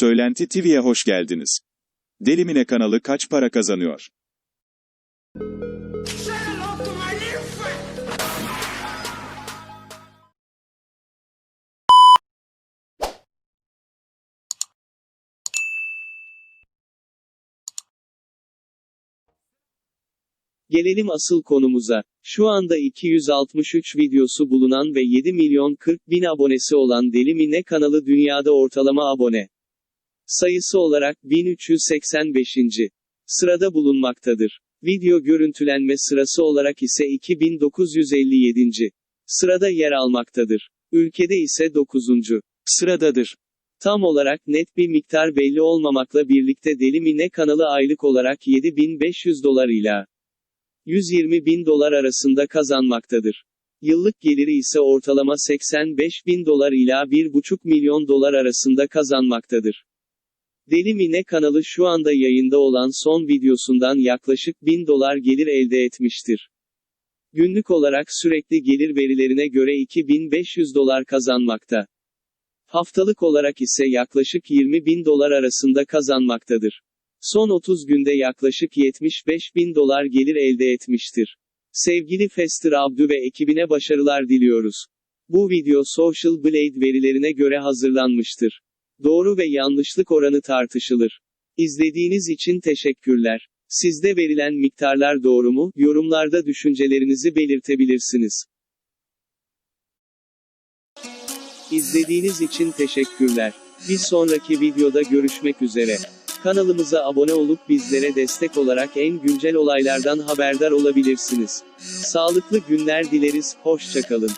Söylenti TV'ye hoş geldiniz. Delimine kanalı kaç para kazanıyor? Gelelim asıl konumuza. Şu anda 263 videosu bulunan ve 7 milyon 40 bin abonesi olan Deli Mine kanalı dünyada ortalama abone sayısı olarak 1385. sırada bulunmaktadır. Video görüntülenme sırası olarak ise 2957. sırada yer almaktadır. Ülkede ise 9. sıradadır. Tam olarak net bir miktar belli olmamakla birlikte Deli Mine kanalı aylık olarak 7500 dolar ila 120 bin dolar arasında kazanmaktadır. Yıllık geliri ise ortalama 85 bin dolar ila 1,5 milyon dolar arasında kazanmaktadır. Deli Mine kanalı şu anda yayında olan son videosundan yaklaşık 1000 dolar gelir elde etmiştir. Günlük olarak sürekli gelir verilerine göre 2500 dolar kazanmakta. Haftalık olarak ise yaklaşık 20 bin dolar arasında kazanmaktadır. Son 30 günde yaklaşık 75 bin dolar gelir elde etmiştir. Sevgili Fester Abdü ve ekibine başarılar diliyoruz. Bu video Social Blade verilerine göre hazırlanmıştır. Doğru ve yanlışlık oranı tartışılır. İzlediğiniz için teşekkürler. Sizde verilen miktarlar doğru mu? Yorumlarda düşüncelerinizi belirtebilirsiniz. İzlediğiniz için teşekkürler. Bir sonraki videoda görüşmek üzere. Kanalımıza abone olup bizlere destek olarak en güncel olaylardan haberdar olabilirsiniz. Sağlıklı günler dileriz, hoşçakalın.